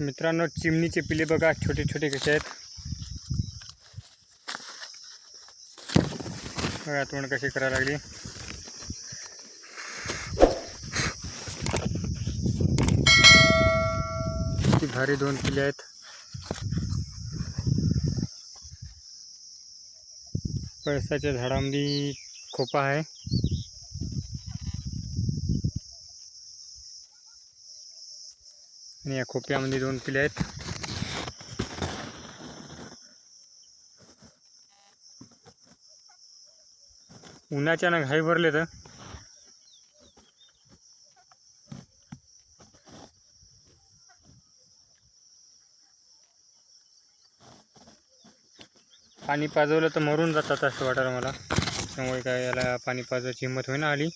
मित्रांनो चिमणीचे पिले बघा छोटे छोटे कसे आहेत. बघा तोंड कशी करायला लागली. किती भारी दोन पिले आहेत. पळसाच्या झाडामध्ये खोपा आहे. आणि या खोप्यामध्ये दोन पिले आहेत. उन्हाच्या ना घाई भरले तर पाणी पाजवलं तर मरून जातात असं वाटायला मला. त्यामुळे काय याला पाणी पाजवायची हिंमत होईना आली.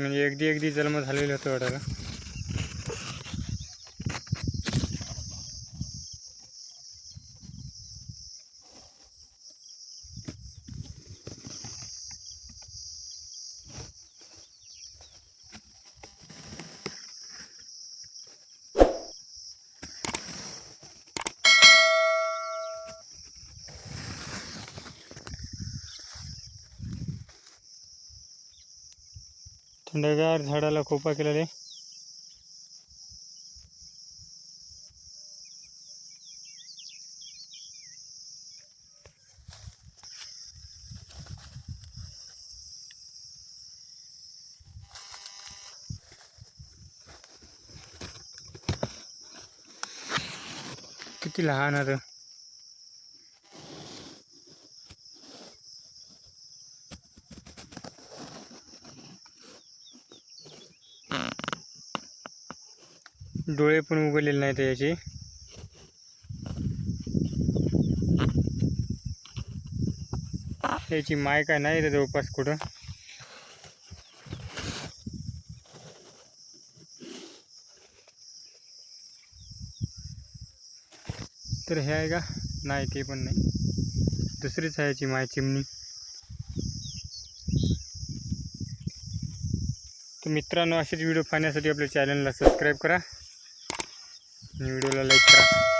म्हणजे अगदी अगदी जन्म झालेलं होतं वाटायला. थंडगार झाडाला खोपा केलेले. किती लहान आहे डोळे पण उघडलेले नाहीत याचे. याची माय काय नाही तर जवळपास कुठं. तर हे आहे का? नाही ते पण नाही. दुसरीच आहे याची माय चिमणी. तर मित्रांनो असेच व्हिडिओ पाहण्यासाठी आपल्या चॅनलला सबस्क्राईब करा. miro la letra.